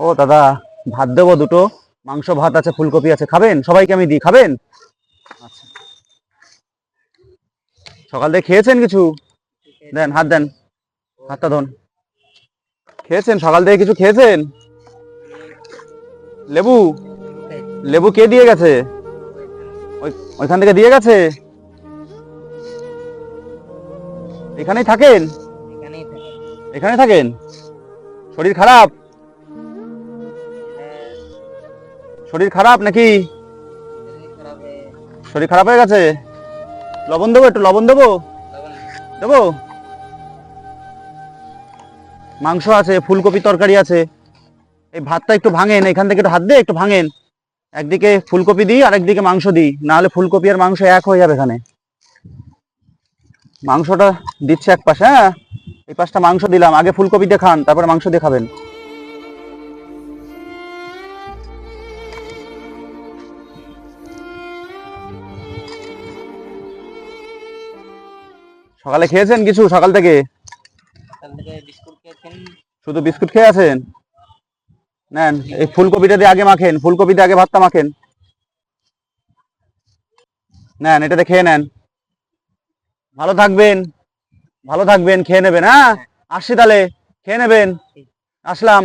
ও দাদা ভাত দেবো দুটো। মাংস ভাত আছে ফুলকপি আছে। খাবেন? সবাইকে আমি দিই খাবেন? আচ্ছা। সকাল থেকে খেয়েছেন কিছু? দেন হাত দেন। হাতটা ধন খেয়েছেন? সকাল থেকে কিছু খেয়েছেন? লেবু? লেবু কে দিয়ে গেছে? ওইখান থেকে দিয়ে গেছে? এখানেই থাকেন? এখানেই এখানে থাকেন? শরীর খারাপ? শরীর খারাপ নাকি? শরীর খারাপ হয়ে গেছে? লবণ দেবো, একটু লবণ দেবো? দেবো? মাংস আছে, ফুলকপি তরকারি আছে। এই ভাতটা একটু ভাঙেন, এখান থেকে একটু হাত দিয়ে একটু ভাঙেন। একদিকে ফুলকপি দিই আর একদিকে মাংস দিই। নাহলে ফুলকপি আর মাংস এক হয়ে যাবে এখানে। মাংসটা দিচ্ছে এক পাশে হ্যাঁ? এই পাশটা মাংস দিলাম, আগে ফুলকপি দিয়ে খান, তারপরে মাংস দিয়ে খাবেন। সকালে খেয়েছেন কিছু সকাল থেকে? শুধু বিস্কুট খেয়ে আছেন? নেন এই ফুলকপিটা দিয়ে আগে মাখেন ফুলকপি দিয়ে আগে ভাতটা মাখেন। নেন এটাতে খেয়ে নেন। ভালো থাকবেন ভালো থাকবেন খেয়ে নেবেন হ্যাঁ? আসছি তাহলে খেয়ে নেবেন। আসলাম।